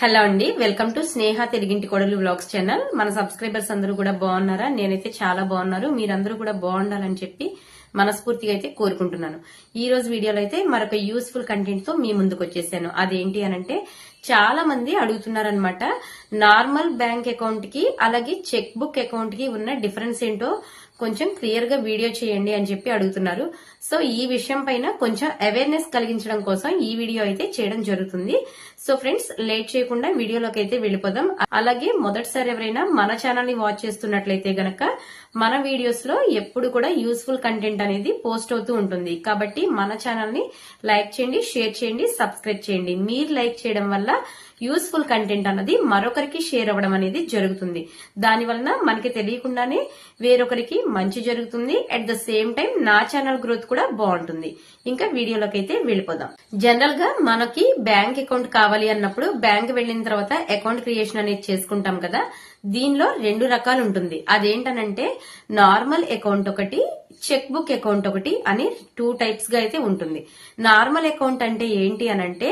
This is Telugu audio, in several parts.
హలో అండి వెల్కమ్ టు స్నేహ తెలుగింటి కొడలు బ్లాగ్స్ ఛానల్. మన సబ్స్క్రైబర్స్ అందరూ కూడా బాగున్నారా? నేనైతే చాలా బాగున్నారు. మీరందరూ కూడా బాగుండాలని చెప్పి మనస్ఫూర్తిగా అయితే కోరుకుంటున్నాను. ఈ రోజు వీడియోలో అయితే మరొక యూస్ఫుల్ కంటెంట్తో మీ ముందుకు వచ్చేసాను. అదేంటి అనంటే చాలా మంది అడుగుతున్నారనమాట నార్మల్ బ్యాంక్ అకౌంట్కి అలాగే చెక్ బుక్ అకౌంట్కి ఉన్న డిఫరెన్స్ ఏంటో కొంచెం క్లియర్గా వీడియో చేయండి అని చెప్పి అడుగుతున్నారు. సో ఈ విషయం పైన కొంచెం అవేర్నెస్ కలిగించడం కోసం ఈ వీడియో అయితే చేయడం జరుగుతుంది. సో ఫ్రెండ్స్ లేట్ చేయకుండా వీడియోలోకి అయితే వెళ్ళిపోదాం. అలాగే మొదటిసారి ఎవరైనా మన ఛానల్ని వాచ్ చేస్తున్నట్లయితే గనక మన వీడియోస్లో ఎప్పుడు కూడా యూస్ఫుల్ కంటెంట్ అనేది పోస్ట్ అవుతూ ఉంటుంది. కాబట్టి మన ఛానల్ని లైక్ చేయండి షేర్ చేయండి సబ్స్క్రైబ్ చేయండి. మీరు లైక్ చేయడం వల్ల యూస్ఫుల్ కంటెంట్ అన్నది మరొకరికి షేర్ అవ్వడం అనేది జరుగుతుంది. దాని వలన మనకి తెలియకుండానే వేరొకరికి మంచి జరుగుతుంది. అట్ ద సేమ్ టైం నా ఛానల్ గ్రోత్ కూడా బాగుంటుంది. ఇంకా వీడియోలోకి అయితే వెళ్ళిపోదాం. జనరల్గా మనకి బ్యాంక్ అకౌంట్ కావాలి అన్నప్పుడు బ్యాంక్ వెళ్ళిన తర్వాత అకౌంట్ క్రియేషన్ అనేది చేసుకుంటాం కదా. దీనిలో రెండు రకాలు ఉంటుంది. అదేంటనంటే నార్మల్ అకౌంట్ ఒకటి చెక్ బుక్ అకౌంట్ ఒకటి అని టూ టైప్స్గా అయితే ఉంటుంది. నార్మల్ అకౌంట్ అంటే ఏంటి అనంటే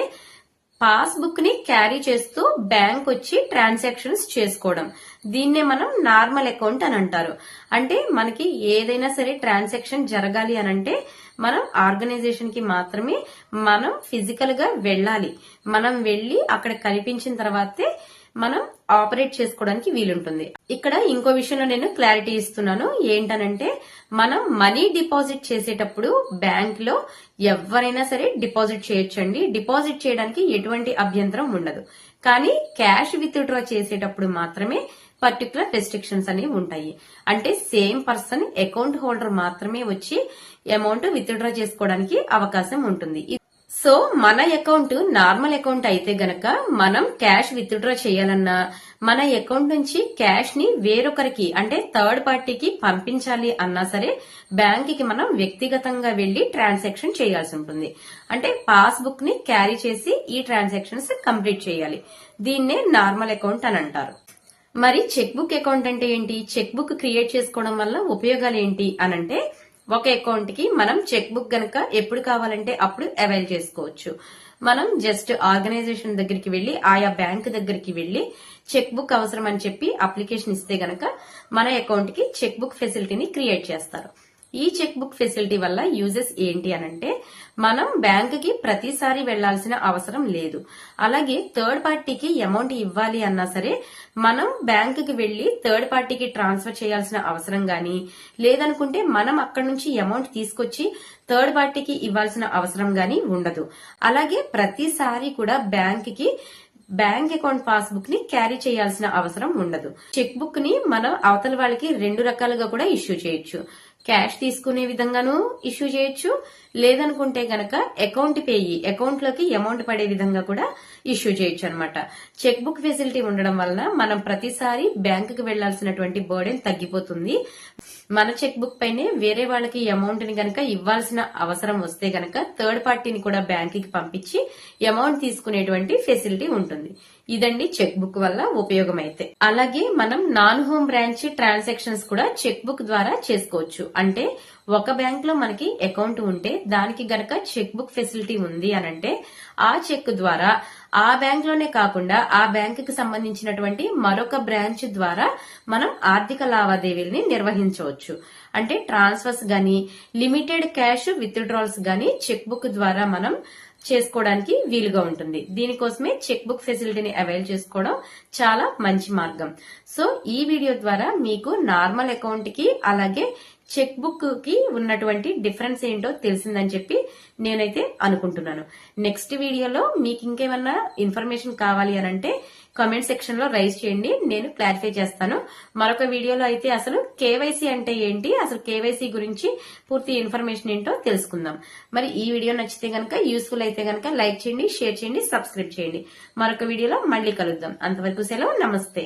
పాస్బుక్ని క్యారీ చేస్తూ బ్యాంక్ వచ్చి ట్రాన్సాక్షన్స్ చేసుకోవడం. దీన్నే మనం నార్మల్ అకౌంట్ అని అంటారు. అంటే మనకి ఏదైనా సరే ట్రాన్సాక్షన్ జరగాలి అని అంటే మనం ఆర్గనైజేషన్కి మాత్రమే మనం ఫిజికల్గా వెళ్ళాలి. మనం వెళ్ళి అక్కడ కనిపించిన తర్వాతే మనం ఆపరేట్ చేసుకోవడానికి వీలుంటుంది. ఇక్కడ ఇంకో విషయంలో నేను క్లారిటీ ఇస్తున్నాను. ఏంటనంటే మనం మనీ డిపాజిట్ చేసేటప్పుడు బ్యాంక్లో ఎవరైనా సరే డిపాజిట్ చేయొచ్చండి. డిపాజిట్ చేయడానికి ఎటువంటి అభ్యంతరం ఉండదు. కానీ క్యాష్ విత్ డ్రా చేసేటప్పుడు మాత్రమే పర్టికులర్ రెస్ట్రిక్షన్స్ అనేవి ఉంటాయి. అంటే సేమ్ పర్సన్ అకౌంట్ హోల్డర్ మాత్రమే వచ్చి అమౌంట్ విత్ డ్రా చేసుకోవడానికి అవకాశం ఉంటుంది. సో మన అకౌంట్ నార్మల్ అకౌంట్ అయితే గనక మనం క్యాష్ విత్డ్రా చేయాలన్నా మన అకౌంట్ నుంచి క్యాష్ని వేరొకరికి అంటే థర్డ్ పార్టీకి పంపించాలి అన్నా సరే బ్యాంక్కి మనం వ్యక్తిగతంగా వెళ్ళి ట్రాన్సాక్షన్ చేయాల్సి ఉంటుంది. అంటే పాస్బుక్ని క్యారీ చేసి ఈ ట్రాన్సాక్షన్స్ కంప్లీట్ చేయాలి. దీన్నే నార్మల్ అకౌంట్ అని అంటారు. మరి చెక్ బుక్ అకౌంట్ అంటే ఏంటి? చెక్ బుక్ క్రియేట్ చేసుకోవడం వల్ల ఉపయోగాలు ఏంటి అనంటే ఒక అకౌంట్కి మనం చెక్ బుక్ గనక ఎప్పుడు కావాలంటే అప్పుడు అవైల్ చేసుకోవచ్చు. మనం జస్ట్ ఆర్గనైజేషన్ దగ్గరికి వెళ్ళి ఆయా బ్యాంక్ దగ్గరికి వెళ్ళి చెక్ బుక్ అవసరం అని చెప్పి అప్లికేషన్ ఇస్తే గనక మన అకౌంట్కి చెక్ బుక్ ఫెసిలిటీని క్రియేట్ చేస్తారు. ఈ చెక్ బుక్ ఫెసిలిటీ వల్ల యూజెస్ ఏంటి అనంటే మనం బ్యాంకుకి ప్రతిసారి వెళ్ళాల్సిన అవసరం లేదు. అలాగే థర్డ్ పార్టీకి అమౌంట్ ఇవ్వాలి అన్నా సరే మనం బ్యాంకుకి వెళ్ళి థర్డ్ పార్టీకి ట్రాన్స్ఫర్ చేయాల్సిన అవసరం గాని లేదనుకుంటే మనం అక్కడి నుంచి అమౌంట్ తీసుకొచ్చి థర్డ్ పార్టీకి ఇవ్వాల్సిన అవసరం గాని ఉండదు. అలాగే ప్రతిసారి కూడా బ్యాంకుకి బ్యాంక్ అకౌంట్ పాస్బుక్ని క్యారీ చేయాల్సిన అవసరం ఉండదు. చెక్ బుక్ని మనం అవతల వాళ్ళకి రెండు రకాలుగా కూడా ఇష్యూ చేయొచ్చు. క్యాష్ తీసుకునే విధంగాను ఇష్యూ చేయొచ్చు. లేదనుకుంటే గనక అకౌంట్ పేయి అకౌంట్లోకి అమౌంట్ పడే విధంగా కూడా ఇష్యూ చేయొచ్చు అనమాట చెక్ బుక్ ఫెసిలిటీ ఉండడం వలన మనం ప్రతిసారి బ్యాంకు కి వెళ్ళాల్సినటువంటి బర్డెన్ తగ్గిపోతుంది. మన చెక్ బుక్ పైనే వేరే వాళ్ళకి అమౌంట్ని గనక ఇవ్వాల్సిన అవసరం వస్తే గనక థర్డ్ పార్టీని కూడా బ్యాంకుకి పంపించి అమౌంట్ తీసుకునేటువంటి ఫెసిలిటీ ఉంటుంది. ఇదండి చెక్ బుక్ వల్ల ఉపయోగం అయితే అలాగే మనం నాన్ హోమ్ బ్రాంచ్ ట్రాన్సాక్షన్స్ కూడా చెక్ బుక్ ద్వారా చేసుకోవచ్చు. అంటే ఒక బ్యాంక్లో మనకి అకౌంట్ ఉంటే దానికి గనక చెక్ బుక్ ఫెసిలిటీ ఉంది అనంటే ఆ చెక్ ద్వారా ఆ బ్యాంక్లోనే కాకుండా ఆ బ్యాంక్కి సంబంధించినటువంటి మరొక బ్రాంచ్ ద్వారా మనం ఆర్థిక లావాదేవీల్ని నిర్వహించవచ్చు. అంటే ట్రాన్స్ఫర్స్ గాని లిమిటెడ్ క్యాష్ విత్ డ్రాల్స్ గాని చెక్ బుక్ ద్వారా మనం చేసుకోవడానికి వీలుగా ఉంటుంది. దీనికోసమే చెక్ బుక్ ఫెసిలిటీని అవైల్ చేసుకోవడం చాలా మంచి మార్గం. సో ఈ వీడియో ద్వారా మీకు నార్మల్ అకౌంట్కి అలాగే చెక్ బుక్కి ఉన్నటువంటి డిఫరెన్స్ ఏంటో తెలిసిందని చెప్పి నేనైతే అనుకుంటున్నాను. నెక్స్ట్ వీడియోలో మీకు ఇంకేమన్నా ఇన్ఫర్మేషన్ కావాలి అని అంటే కామెంట్ సెక్షన్లో రైజ్ చేయండి. నేను క్లారిఫై చేస్తాను. మరొక వీడియోలో అయితే అసలు కేవైసీ అంటే ఏంటి? అసలు కేవైసీ గురించి పూర్తి ఇన్ఫర్మేషన్ ఏంటో తెలుసుకుందాం. మరి ఈ వీడియో నచ్చితే గనక యూస్ఫుల్ అయితే గనక లైక్ చేయండి షేర్ చేయండి సబ్స్క్రైబ్ చేయండి. మరొక వీడియోలో మళ్ళీ కలుద్దాం. అంతవరకు సెలవు. నమస్తే.